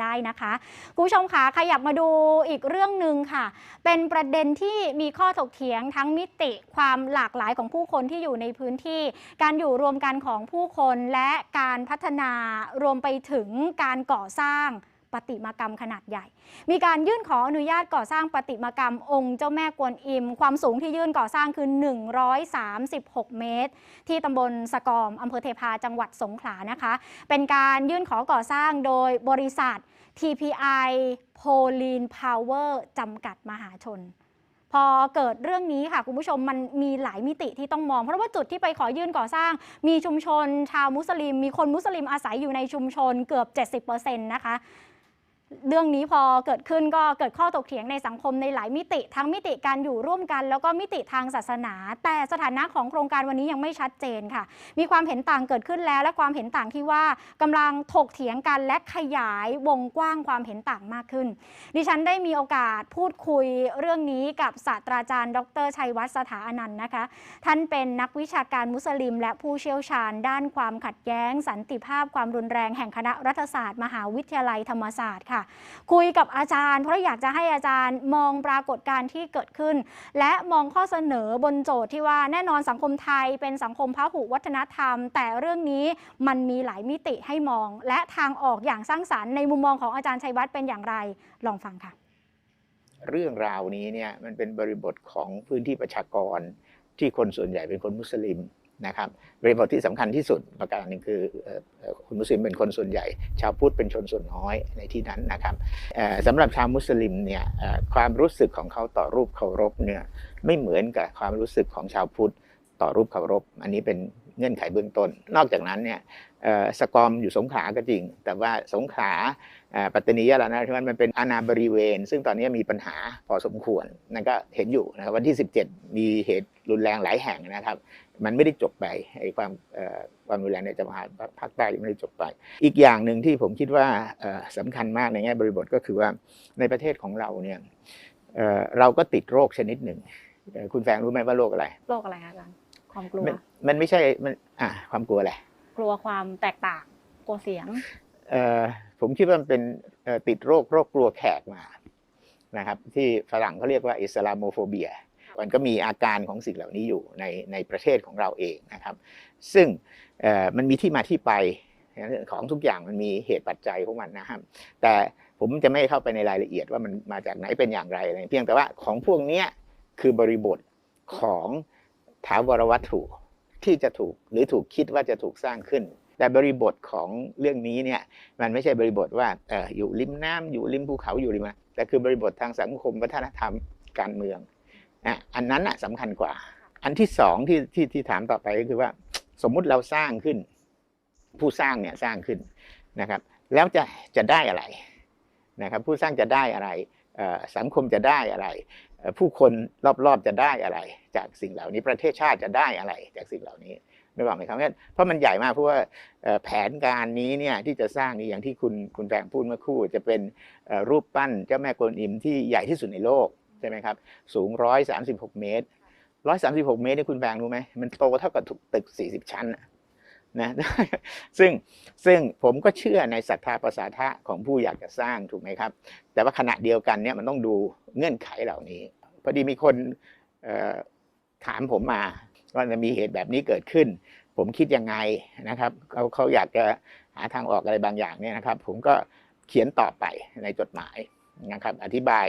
ได้นะคะคุณผู้ชมคะขยับมาดูอีกเรื่องหนึ่งค่ะ เป็นประเด็นที่มีข้อถกเถียงทั้งมิติความหลากหลายของผู้คนที่อยู่ในพื้นที่ การอยู่รวมกันของผู้คนและการพัฒนารวมไปถึงการก่อสร้าง ปฏิมากรรมขนาดใหญ่ มีการยื่นขออนุญาตก่อสร้างปฏิมากรรมองค์เจ้าแม่กวนอิม ความสูงที่ยื่นก่อสร้างคือ 136 เมตร ที่ตำบลสะกอมอำเภอเทพาจังหวัดสงขลานะคะ เป็นการยื่นขอก่อสร้างโดยบริษัท TPI p o l i n Power จำกัดมหาชนพอเกิดเรื่องนี้ค่ะคุณผู้ชมมันมีหลายมิติที่ต้องมอง เพราะว่าจุดที่ไปขอยื่นก่อสร้าง มีชุมชนชาวมุสลิม มีคนมุสลิมอาศัยอยู่ในชุมชนเกือบ 70%นะคะ เรื่องนี้พอเกิดขึ้นก็เกิดข้อถกเถียงในสังคมในหลายมิติ ทั้งมิติการอยู่ร่วมกัน แล้วก็มิติทางศาสนา แต่สถานะของโครงการวันนี้ยังไม่ชัดเจนค่ะ มีความเห็นต่างเกิดขึ้นแล้ว และความเห็นต่างที่ว่ากำลังถกเถียงกันและขยายวงกว้างความเห็นต่างมากขึ้น ดิฉันได้มีโอกาสพูดคุยเรื่องนี้กับศาสตราจารย์ ดรชัยวัฒน์สถาอนันต์นะคะ ท่านเป็นนักวิชาการมุสลิม และผู้เชี่ยวชาญ ด้านความขัดแย้ง สันติภาพความรุนแรงแห่งคณะรัฐศาสตร์ มหาวิทยาลัยธรรมศาสตร์ค่ะคุยกับอาจารย์ เพราะอยากจะให้อาจารย์มองปรากฏการณ์ที่เกิดขึ้น และมองข้อเสนอบนโจทย์ที่ว่าแน่นอนสังคมไทยเป็นสังคมพหุวัฒนธรรม แต่เรื่องนี้มันมีหลายมิติให้มอง และทางออกอย่างสร้างสรรค์ในมุมมองของอาจารย์ชัยวัฒน์เป็นอย่างไรลองฟังค่ะ เรื่องราวนี้เนี่ยมันเป็นบริบทของพื้นที่ประชากรที่คนส่วนใหญ่เป็นคนมุสลิม นะครับบริบทที่สำคัญที่สุดประการหนึ่งคือเอ่อเอ่อคนมุสลิมเป็นคนส่วนใหญ่ ชาวพุทธเป็นชนส่วนน้อยในที่นั้นนะครับสำหรับชาวมุสลิมเนี่ยความรู้สึกของเขาต่อรูปเคารพเนี่ยไม่เหมือนกับความรู้สึกของชาวพุทธต่อรูปเคารพ อันนี้เป็นเงื่อนไขเบื้องต้น นอกจากนั้นเนี่ยสกอมอยู่สงขลาก็จริง แต่ว่าสงขลา ปัตตานียะลานราธิวาสมันเป็นอาณาบริเวณ ซึ่งตอนนี้มีปัญหาพอสมควรนั่นก็เห็นอยู่นะครับวันที่ 17 มีเหตุรุนแรงหลายแห่งนะครับ มันไม่ได้จบไปไอ้ความเอ่อความรุนแรงในจังหวัดภาคใต้ยังไม่ได้จบไป อีกอย่างหนึ่งที่ผมคิดว่าเอ่อสำคัญมากในแง่บริบทก็คือว่าในประเทศของเราเนี่ยเอ่อเราก็ติดโรคชนิดหนึ่งเอ่อคุณแฟงรู้ไหมว่าโรคอะไรโรคอะไรคะอาจารย์ความกลัวมันมันไม่ใช่มันอะความกลัวแหละกลัวความแตกต่างกลัวเสียงเอ่อ ผมคิดว่ามันเป็นติดโรคโรคกลัวแขกมานะครับที่ฝรั่งเขาเรียกว่าอิสลามโมโฟเบีย มันก็มีอาการของสิ่งเหล่านี้อยู่ในในประเทศของเราเองนะครับ ซึ่งมันมีที่มาที่ไปของทุกอย่างมันมีเหตุปัจจัยของมันนะครับ แต่ผมจะไม่เข้าไปในรายละเอียดว่ามันมาจากไหนเป็นอย่างไรอะไรเพียงแต่ว่าของพวกนี้คือบริบทของถาวรวัตถุที่จะถูกหรือถูกคิดว่าจะถูกสร้างขึ้น แต่บริบทของเรื่องนี้เนี่ยมันไม่ใช่บริบทว่าเอออยู่ริมน้ำอยู่ริมภูเขาอยู่ริมอะไรแต่คือบริบททางสังคมวัฒนธรรมการเมืองอะอันนั้นอะสำคัญกว่า อันที่สองที่ที่ที่ถามต่อไปก็คือว่าสมมุติเราสร้างขึ้น ผู้สร้างเนี่ยสร้างขึ้นนะครับ แล้วจะจะได้อะไรนะครับ ผู้สร้างจะได้อะไรเอ่อสังคมจะได้อะไรเอ่อผู้คนรอบๆจะได้อะไร จากสิ่งเหล่านี้ประเทศชาติจะได้อะไรจากสิ่งเหล่านี้ นึกออกไหมครับเพราะมันใหญ่มากเพราะว่าแผนการนี้เนี่ยที่จะสร้างนี่อย่างที่คุณคุณแปงพูดเมื่อคู่ จะเป็นรูปปั้นเจ้าแม่กวนอิมที่ใหญ่ที่สุดในโลกใช่ไหมครับสูง 136 เมตร 136 เมตรนี่คุณแปงรู้ไหมมันโตเท่ากับตึก 40 ชั้นนะซึ่งซึ่งผมก็เชื่อในศรัทธาประสาทะของผู้อยากจะสร้างถูกไหมครับ แต่ว่าขณะเดียวกันเนี่ยมันต้องดูเงื่อนไขเหล่านี้ พอดีมีคนถามผมมา ว่าจะมีเหตุแบบนี้เกิดขึ้น ผมคิดยังไงนะครับเขาเขาอยากจะหาทางออกอะไรบางอย่างเนี่ยนะครับ ผมก็เขียนตอบไปในจดหมายนะครับ อธิบาย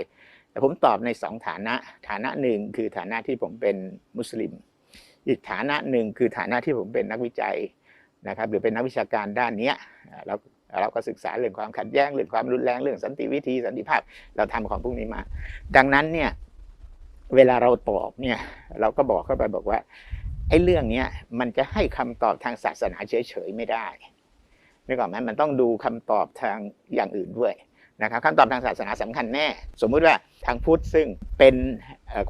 แต่ผมตอบในสองฐานะ ฐานะหนึ่งคือฐานะที่ผมเป็นมุสลิม อีกฐานะหนึ่งคือฐานะที่ผมเป็นนักวิจัยนะครับ หรือเป็นนักวิชาการด้านเนี้ยเราเราก็ศึกษาเรื่องความขัดแย้งเรื่องความรุนแรงเรื่องสันติวิธีสันติภาพเราทำของพวกนี้มา ดังนั้นเนี่ย เวลาเราตอบเนี่ย เราก็บอกเข้าไปบอกว่าไอ้เรื่องเนี้ยมันจะให้คำตอบทางศาสนาเฉยๆไม่ได้นึกออกไหมมันต้องดูคำตอบทางอย่างอื่นด้วยนะครับคำตอบทางศาสนาสำคัญแน่ สมมุติว่าทางพุทธซึ่งเป็น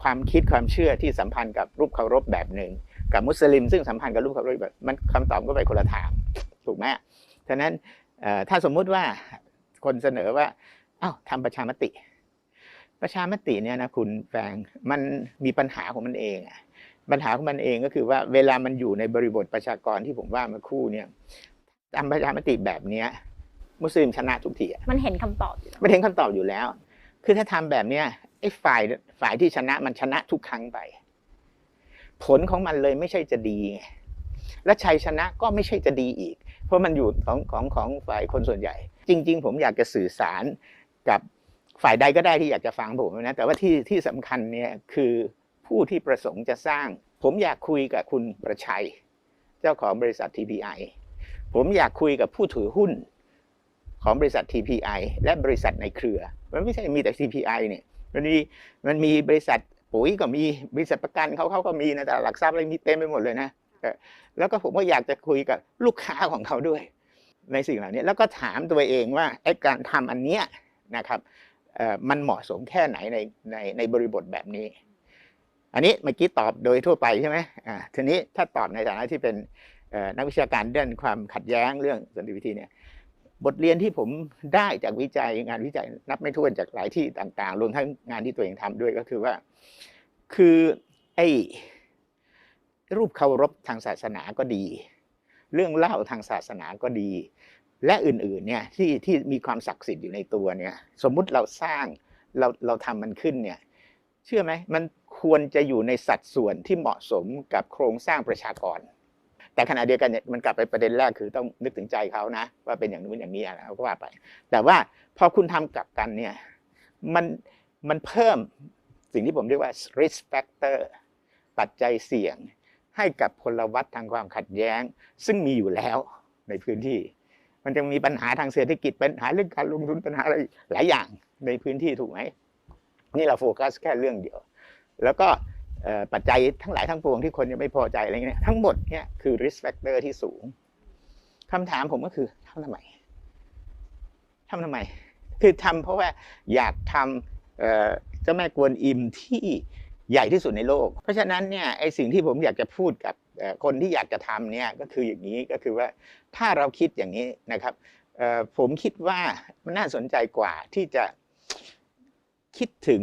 ความคิดความเชื่อที่สัมพันธ์กับรูปเคารพแบบหนึ่ง กับมุสลิม ซึ่งสัมพันธ์กับรูปเคารพแบบมันคำตอบก็ไปคนละทางถูกไหมฉะนั้นถ้าสมมุติว่าคนเสนอว่าอ้าวทำประชามติ ประชามติเนี่ยนะคุณแฟงมันมีปัญหาของมันเองอะปัญหาของมันเองก็คือว่าเวลามันอยู่ในบริบทประชากรที่ผมว่าเมื่อครู่เนี่ยทำประชามติแบบเนี้ยมุสลิมชนะทุกทีอะมันเห็นคำตอบอยู่แล้วไม่เห็นคำตอบอยู่แล้ว คือถ้าทำแบบเนี้ยไอ้ฝ่ายฝ่ายที่ชนะมันชนะทุกครั้งไป ผลของมันเลยไม่ใช่จะดีไงและชัยชนะก็ไม่ใช่จะดีอีก เพราะมันอยู่ของของของฝ่ายคนส่วนใหญ่ จริง ๆ ผมอยากจะสื่อสารกับ ฝ่ายใดก็ได้ที่อยากจะฟังผมนะแต่ว่าที่ที่สำคัญเนี่ยคือผู้ที่ประสงค์จะสร้าง ผมอยากคุยกับคุณประชัย เจ้าของบริษัท TPI ผมอยากคุยกับผู้ถือหุ้นของบริษัท TPI และบริษัทในเครือ มันไม่ใช่มีแต่ TPI เนี่ยมันมีมันมีบริษัทปุ๋ยก็มีบริษัทประกันเขาเขาก็มีนะแต่หลักทรัพย์อะไรมีเต็มไปหมดเลยนะแล้วก็ผมก็อยากจะคุยกับลูกค้าของเขาด้วย ในสิ่งเหล่านี้แล้วก็ถามตัวเองว่าไอ้การทำอันเนี้ยนะครับ มันเหมาะสมแค่ไหนในในในบริบทแบบนี้ อันนี้เมื่อกี้ตอบโดยทั่วไปใช่ไหมอ่าทีนี้ถ้าตอบในฐานะที่เป็นนักวิชาการด้านความขัดแย้งเรื่องสันติวิธีเนี่ยบทเรียนที่ผมได้จากวิจัยงานวิจัยนับไม่ถ้วนจากหลายที่ต่างๆ รวมทั้งงานที่ตัวเองทำด้วยก็คือว่า คือไอ้รูปเคารพทางศาสนาก็ดี เรื่องเล่าทางศาสนาก็ดี และอื่นๆเนี่ยที่ที่มีความศักดิ์สิทธิ์อยู่ในตัวเนี่ยสมมุติเราสร้างเราเราทำมันขึ้นเนี่ยเชื่อไหมมันควรจะอยู่ในสัดส่วนที่เหมาะสมกับโครงสร้างประชากร แต่ขณะเดียวกันเนี่ยมันกลับไปประเด็นแรกคือต้องนึกถึงใจเขานะ ว่าเป็นอย่างนู้นอย่างนี้อะไรเขาก็ว่าไป แต่ว่าพอคุณทำกลับกันเนี่ยมันมันเพิ่มสิ่งที่ผมเรียกว่า risk factor ปัจจัยเสี่ยงให้กับพลวัตทางความขัดแย้ง ซึ่งมีอยู่แล้วในพื้นที่ มันจะมีปัญหาทางเศรษฐกิจปัญหาเรื่องการลงทุนปัญหาอะไรหลายอย่างในพื้นที่ถูกไหมนี่เราโฟกัสแค่เรื่องเดียว แล้วก็ปัจจัยทั้งหลายทั้งปวงที่คนยังไม่พอใจอะไรเงี้ยทั้งหมดเนี่ยคือ risk factor ที่สูงคำถามผมก็คือทำทำไมทำทำไม คือทำเพราะว่าอยากทำเจ้าแม่กวนอิมที่ใหญ่ที่สุดในโลก เพราะฉะนั้นเนี่ยไอสิ่งที่ผมอยากจะพูดกับ คนที่อยากจะทำเนี่ยก็คืออย่างนี้ก็คือว่าถ้าเราคิดอย่างนี้นะครับผมคิดว่ามันน่าสนใจกว่าที่จะคิดถึง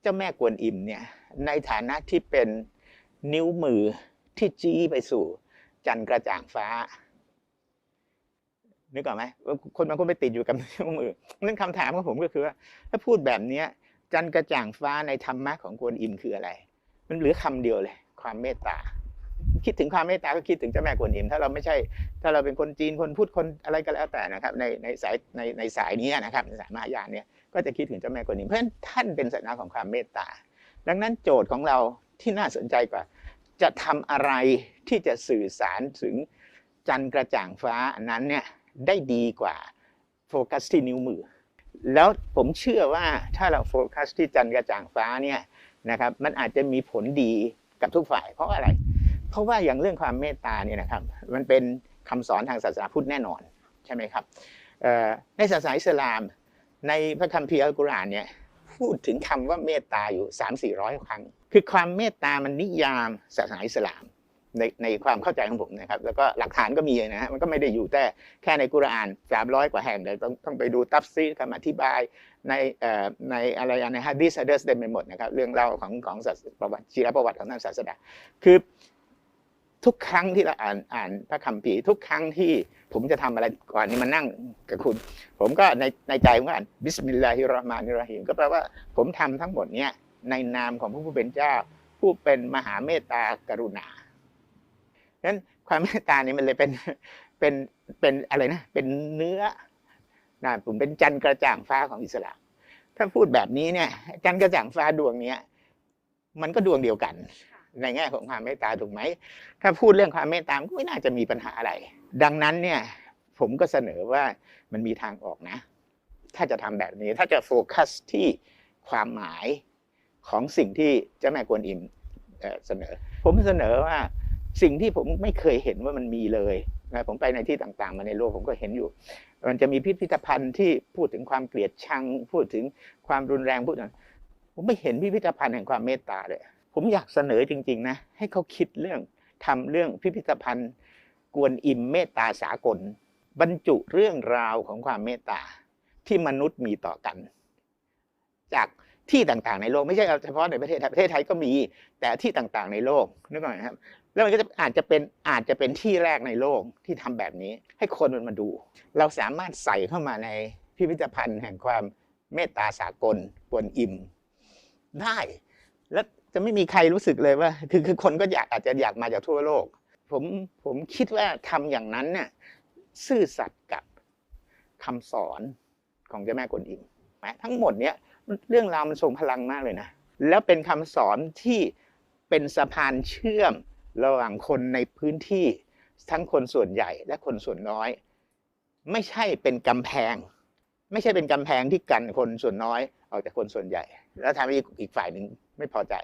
เจ้าแม่กวนอิมเนี่ยในฐานะที่เป็นนิ้วมือที่จี้ไปสู่จันทร์กระจ่างฟ้านึกออกไหมคนบางคนไปติดอยู่กับนิ้วมือนั่นคำถามของผมก็คือว่าถ้าพูดแบบนี้จันทร์กระจ่างฟ้าในธรรมะของกวนอิมคืออะไร มันเหลือคำเดียวเลย ความเมตตา คิดถึงความเมตตาก็คิดถึงเจ้าแม่กวนอิมถ้าเราไม่ใช่ ถ้าเราเป็นคนจีนคนพูดคนอะไรก็แล้วแต่นะครับ ในในสายในในสายนี้นะครับในสายมหายานเนี่ยก็จะคิดถึงเจ้าแม่กวนอิมเพราะฉะนั้นท่านเป็นสัญลักษณ์ของความเมตตา ดังนั้นโจทย์ของเราที่น่าสนใจกว่า จะทำอะไรที่จะสื่อสารถึงจันทร์กระจ่างฟ้านนั้นเนี่ยได้ดีกว่าโฟกัสที่นิ้วมือ แล้วผมเชื่อว่าถ้าเราโฟกัสที่จันทร์กระจ่างฟ้าเนี่ยนะครับมันอาจจะมีผลดี กับทุกฝ่าย เพราะอะไร เพราะว่าอย่างเรื่องความเมตตาเนี่ยนะครับมันเป็นคำสอนทางศาสนาพุทธแน่นอนใช่ไหมครับในศาสนาอิสลาม ในพระคัมภีร์อัลกุรอานเนี่ยพูดถึงคำว่าเมตตาอยู่ 3 4 0 0 ครั้ง คือความเมตตามันนิยามศาสนาอิสลามในในความเข้าใจของผมนะครับแล้วก็หลักฐานก็มีนะฮะมันก็ไม่ได้อยู่แต่แค่ในกุรอาน300 กว่าแห่งเดี๋ยวต้องต้องไปดูตัฟซีคำอธิบาย ในอ่อในอะไรในฮะดีษฮะดีษเต็มไปหมดนะครับเรื่องเล่าของของศาสประวัติชีรประวัติของท่านศาสดาคือทุกครั้งที่เราอ่านอ่านพระคัมภีร์ทุกครั้งที่ผมจะทำอะไรก่อนนี้มานั่งกับคุณ ผมก็ในในใจผมก็อ่านบิสมิลลาฮิรราะห์มานิรราฮีมก็แปลว่าผมทำทั้งหมดเนี้ยในนามของพระผู้เป็นเจ้า ผู้เป็นมหาเมตตากรุณาดังนั้นความเมตตานี่มันเลยเป็นเป็นเป็นอะไรนะเป็นเนื้อ นะผมเป็นจันทร์กระจ่างฟ้าของอิสลามถ้าพูดแบบนี้เนี่ยจันทร์กระจ่างฟ้าดวงเนี้ยมันก็ดวงเดียวกัน ในแง่ของความเมตตาถูกไหมถ้าพูดเรื่องความเมตตามันก็ไม่น่าจะมีปัญหาอะไร ดังนั้นเนี่ยผมก็เสนอว่ามันมีทางออกนะ ถ้าจะทำแบบนี้ถ้าจะโฟกัสที่ความหมายของสิ่งที่เจ้าแม่กวนอิมเอ่อเสนอ ผมเสนอว่าสิ่งที่ผมไม่เคยเห็นว่ามันมีเลยนะผมไปในที่ต่างๆ มาในโลกผมก็เห็นอยู่ มันจะมีพิพิธภัณฑ์ที่พูดถึงความเกลียดชัง พูดถึงความรุนแรงพูดถึงผมไม่เห็นพิพิธภัณฑ์แห่งความเมตตาเลย ผมอยากเสนอจริง ๆ นะ ให้เขาคิดเรื่องทำเรื่องพิพิธภัณฑ์ กวนอิมเมตตาสากล บรรจุเรื่องราวของความเมตตาที่มนุษย์มีต่อกัน จากที่ต่างๆในโลกไม่ใช่เฉพาะในประเทศไทยประเทศไทยก็มีแต่ที่ต่างๆในโลกนึกออกไหมครับ แล้วมันก็จะอาจจะเป็นอาจจะเป็นที่แรกในโลกที่ทำแบบนี้ ให้คนมันมาดู เราสามารถใส่เข้ามาในพิพิธภัณฑ์แห่งความเมตตาสากลกวนอิมได้ แล้วจะไม่มีใครรู้สึกเลยว่า คือคือคนก็อยากอาจจะอยากมาจากทั่วโลก ผมผมคิดว่าทำอย่างนั้นเนี่ยซื่อสัตย์กับคำสอนของเจ้าแม่กวนอิมนะทั้งหมดเนี้ยเรื่องราวมันทรงพลังมากเลยนะ แล้วเป็นคำสอนที่เป็นสะพานเชื่อม ระหว่างคนในพื้นที่ทั้งคนส่วนใหญ่และคนส่วนน้อย ไม่ใช่เป็นกำแพง ไม่ใช่เป็นกำแพงที่กันคนส่วนน้อยออกจากคนส่วนใหญ่ แล้วทำให้อีกฝ่ายหนึ่งไม่พอใจ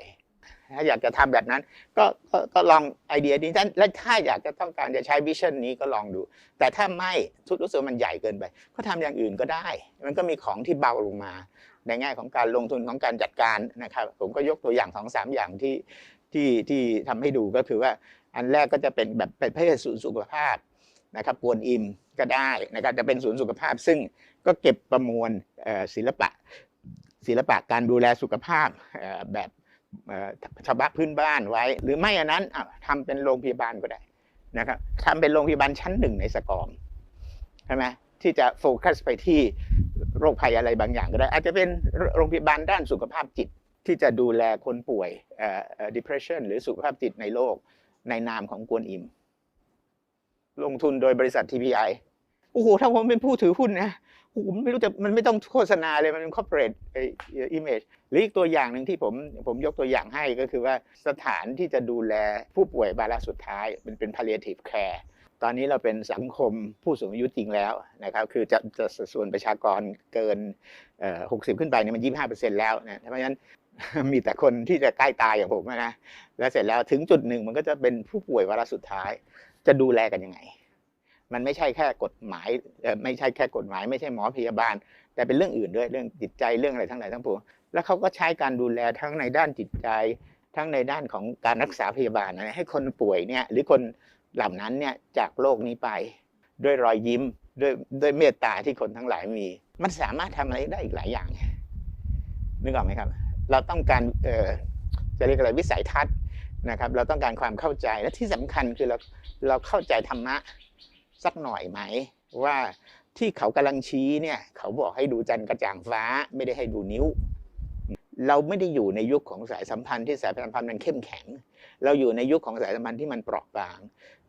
ถ้าอยากจะทำแบบนั้นก็ก็ก็ลองไอเดียนี้ท่านและถ้าอยากจะต้องการจะใช้วิชั่นนี้ก็ลองดู แต่ถ้าไม่ทุกรู้สึกว่ามันใหญ่เกินไป ก็ทำอย่างอื่นก็ได้ มันก็มีของที่เบาลงมา ในแง่ของการลงทุนของการจัดการนะครับ ผมก็ยกตัวอย่างสองสามอย่างที่ ที่ที่ทำให้ดูก็คือว่าอันแรกก็จะเป็นแบบเป็นเพศศูนย์สุขภาพนะครับกวนอิมก็ได้นะครับจะเป็นศูนย์สุขภาพ ซึ่งก็เก็บประมวลศิลปะศิลปะการดูแลสุขภาพแบบชาวบ้านพื้นบ้านไว้ หรือไม่อันนั้นอะทำเป็นโรงพยาบาลก็ได้นะครับทำเป็นโรงพยาบาลชั้นหนึ่งในสกอมใช่ไหมที่จะโฟกัสไปที่โรคภัยอะไรบางอย่างก็ได้ อาจจะเป็นโรงพยาบาลด้านสุขภาพจิต ที่จะดูแลคนป่วย depression หรือสุขภาพจิตในโลก ในนามของกวนอิม ลงทุนโดยบริษัท TPI โอ้โห ถ้าผมเป็นผู้ถือหุ้นนะโอ้โหไม่รู้จะมันไม่ต้องโฆษณาเลย มันเป็น corporate image หรืออีกตัวอย่างหนึ่งที่ผมผมยกตัวอย่างให้ก็คือว่าสถานที่จะดูแลผู้ป่วยบาระสุดท้ายมันเป็น palliative care ตอนนี้เราเป็นสังคมผู้สูงอายุจริงแล้วนะครับ คือจะจะส่วนประชากรเกิน 60 ขึ้นไปเนี่ยมัน 25%แล้วนะเพราะฉะนั้น มีแต่คนที่จะใกล้ตายอย่างผมนะแล้วเสร็จแล้วถึงจุดหนึ่งมันก็จะเป็นผู้ป่วยวาระสุดท้าย จะดูแลกันยังไง มันไม่ใช่แค่กฎหมายไม่ใช่แค่กฎหมาย ไม่ใช่หมอพยาบาล แต่เป็นเรื่องอื่นด้วยเรื่องจิตใจเรื่องอะไรทั้งหลายทั้งปวงแล้วเขาก็ใช้การดูแลทั้งในด้านจิตใจ ทั้งในด้านของการรักษาพยาบาลนะให้คนป่วยเนี่ยหรือคนเหล่านั้นเนี่ยจากโลกนี้ไป ด้วยรอยยิ้มด้วยด้วยเมตตาที่คนทั้งหลายมี มันสามารถทำอะไรได้อีกหลายอย่างนึกออกไหมครับ เราต้องการเจะเรียกอะไรวิสัยทัศน์นะครับ เราต้องการความเข้าใจและที่สำคัญคือเราเราเข้าใจธรรมะสักหน่อยไหม ว่าที่เขากำลังชี้เนี่ยเขาบอกให้ดูจันทร์กระจ่างฟ้าไม่ได้ให้ดูนิ้ว เราไม่ได้อยู่ในยุคของสายสัมพันธ์ที่สายสัมพันธ์มันเข้มแข็ง เราอยู่ในยุคของสายสัมพันธ์ที่มันเปราะบาง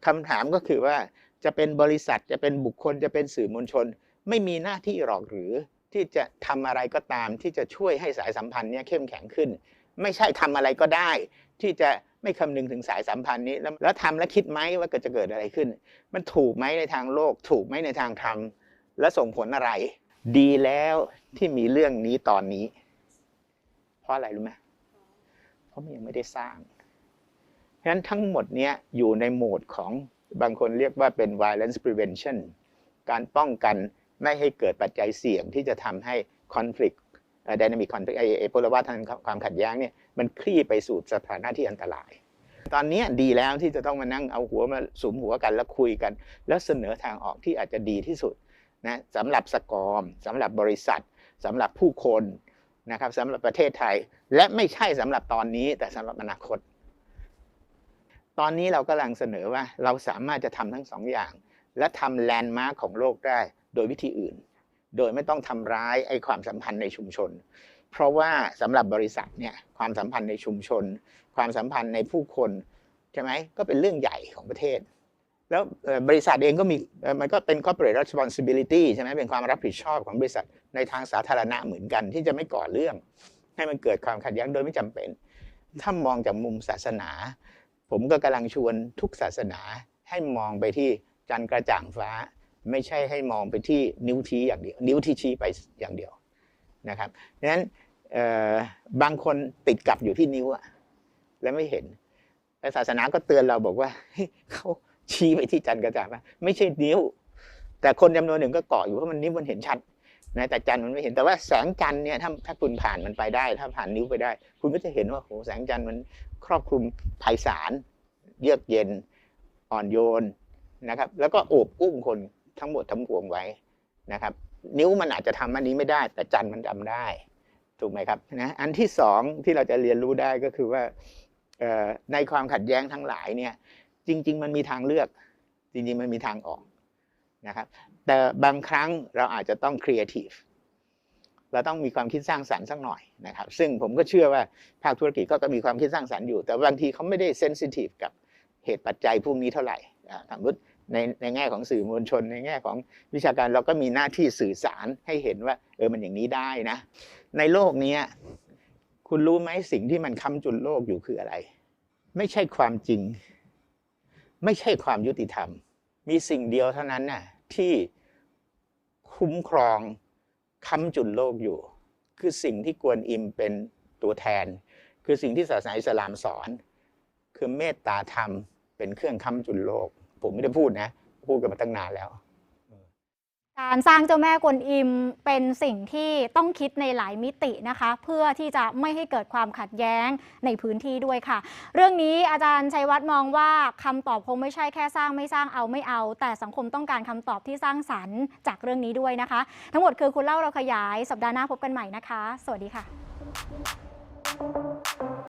คำถามก็คือว่าจะเป็นบริษัทจะเป็นบุคคลจะเป็นสื่อมวลชน ไม่มีหน้าที่หรอกหรือ ที่จะทำอะไรก็ตามที่จะช่วยให้สายสัมพันธ์นี้เข้มแข็งขึ้น ไม่ใช่ทำอะไรก็ได้ ที่จะไม่คำนึงถึงสายสัมพันธ์นี้ แล้วทำแล้วคิดไหมว่าเกิดจะเกิดอะไรขึ้น มันถูกไหมในทางโลก ถูกไหมในทางธรรมและส่งผลอะไร ดีแล้วที่มีเรื่องนี้ตอนนี้ เพราะอะไรรู้ไหมเพราะมันยังไม่ได้สร้างเพราะฉะนั้นทั้งหมดเนี้ยอยู่ในโหมดของบางคนเรียกว่าเป็น violence prevention การป้องกัน ไม่ให้เกิดปัจจัยเสี่ยงที่จะทำให้ conflict เอ่อ dynamic conflict ไอ้ไอ้พลวัตทางความขัดแย้งเนี่ยมันคลี่ไปสู่สถานะที่อันตราย ตอนนี้ดีแล้วที่จะต้องมานั่งเอาหัวมาสุมหัวกันแล้วคุยกัน แล้วเสนอทางออกที่อาจจะดีที่สุดนะสำหรับสกอมสำหรับบริษัทสำหรับผู้คนนะครับสำหรับประเทศไทย และไม่ใช่สำหรับตอนนี้แต่สำหรับอนาคต ตอนนี้เรากำลังเสนอว่าเราสามารถจะทำทั้งสองอย่าง และทำแลนด์มาร์คของโลกได้โดยวิธีอื่น โดยไม่ต้องทำร้ายไอ้ความสัมพันธ์ในชุมชน เพราะว่าสำหรับบริษัทเนี่ยความสัมพันธ์ในชุมชน ความสัมพันธ์ในผู้คนใช่ไหมก็เป็นเรื่องใหญ่ของประเทศ แล้วบริษัทเองก็มีมันก็เป็น corporate responsibility ใช่ไหมเป็นความรับผิดชอบของบริษัทในทางสาธารณะเหมือนกันที่จะไม่ก่อเรื่อง ให้มันเกิดความขัดแย้งโดยไม่จำเป็น ถ้ามองจากมุมศาสนา ผมก็กำลังชวนทุกศาสนาให้มองไปที่ จันทร์กระจ่างฟ้า ไม่ใช่ให้มองไปที่นิ้วชี้อย่างเดียว นิ้วที่ชี้ไปอย่างเดียวนะครับดังนั้นบางคนติดกับอยู่ที่นิ้วอะและไม่เห็นแต่ศาสนาก็เตือนเราบอกว่าเขาชี้ไปที่จันทร์กระจ่างฟ้าไม่ใช่นิ้ว แต่คนจำนวนหนึ่งก็เกาะอยู่เพราะมันนิ้วมันเห็นชัดนะแต่จันทร์มันไม่เห็นแต่ว่าแสงจันทร์เนี่ยถ้าถ้าคุณผ่านมันไปได้ ถ้าผ่านนิ้วไปได้ คุณก็จะเห็นว่าโหแสงจันทร์มันครอบคลุมไพศาลเยือกเย็น อ่อนโยน นะครับ แล้วก็โอบอุ้มคนทั้งหมดทั้งปวงไว้นะครับ นิ้วมันอาจจะทำอันนี้ไม่ได้ แต่จันทร์มันทำได้ถูกไหมครับนะอันที่สองที่เราจะเรียนรู้ได้ก็คือว่าในความขัดแย้งทั้งหลายเนี่ย จริง ๆ มันมีทางเลือก จริง ๆ มันมีทางออกนะครับแต่บางครั้งเราอาจจะต้องครีเอทีฟเราต้องมีความคิดสร้างสรรค์สักหน่อยนะครับ ซึ่งผมก็เชื่อว่าภาคธุรกิจก็มีความคิดสร้างสรรค์อยู่ แต่บางทีเขาไม่ได้เซนซิทีฟกับเหตุปัจจัยพวกนี้เท่าไหร่ สมมติในในแง่ของสื่อมวลชน ในแง่ของวิชาการเราก็มีหน้าที่สื่อสารให้เห็นว่า เออมันอย่างนี้ได้นะ ในโลกนี้คุณรู้ไหมสิ่งที่มันค้ำจุนโลกอยู่คืออะไร ไม่ใช่ความจริง ไม่ใช่ความยุติธรรม มีสิ่งเดียวเท่านั้นน่ะที่คุ้มครองค้ำจุนโลกอยู่ คือสิ่งที่กวนอิมเป็นตัวแทน คือสิ่งที่ศาสนาอิสลามสอน คือเมตตาธรรม เป็นเครื่องค้ำจุนโลก ผมไม่ได้พูดนะ พูดกันมาตั้งนานแล้ว การสร้างเจ้าแม่กวนอิมเป็นสิ่งที่ต้องคิดในหลายมิตินะคะ เพื่อที่จะไม่ให้เกิดความขัดแย้งในพื้นที่ด้วยค่ะ เรื่องนี้อาจารย์ชัยวัฒน์มองว่าคำตอบคงไม่ใช่แค่สร้างไม่สร้างเอาไม่เอา แต่สังคมต้องการคำตอบที่สร้างสรรค์จากเรื่องนี้ด้วยนะคะ ทั้งหมดคือคุณเล่าเราขยายสัปดาห์หน้าพบกันใหม่นะคะ สวัสดีค่ะ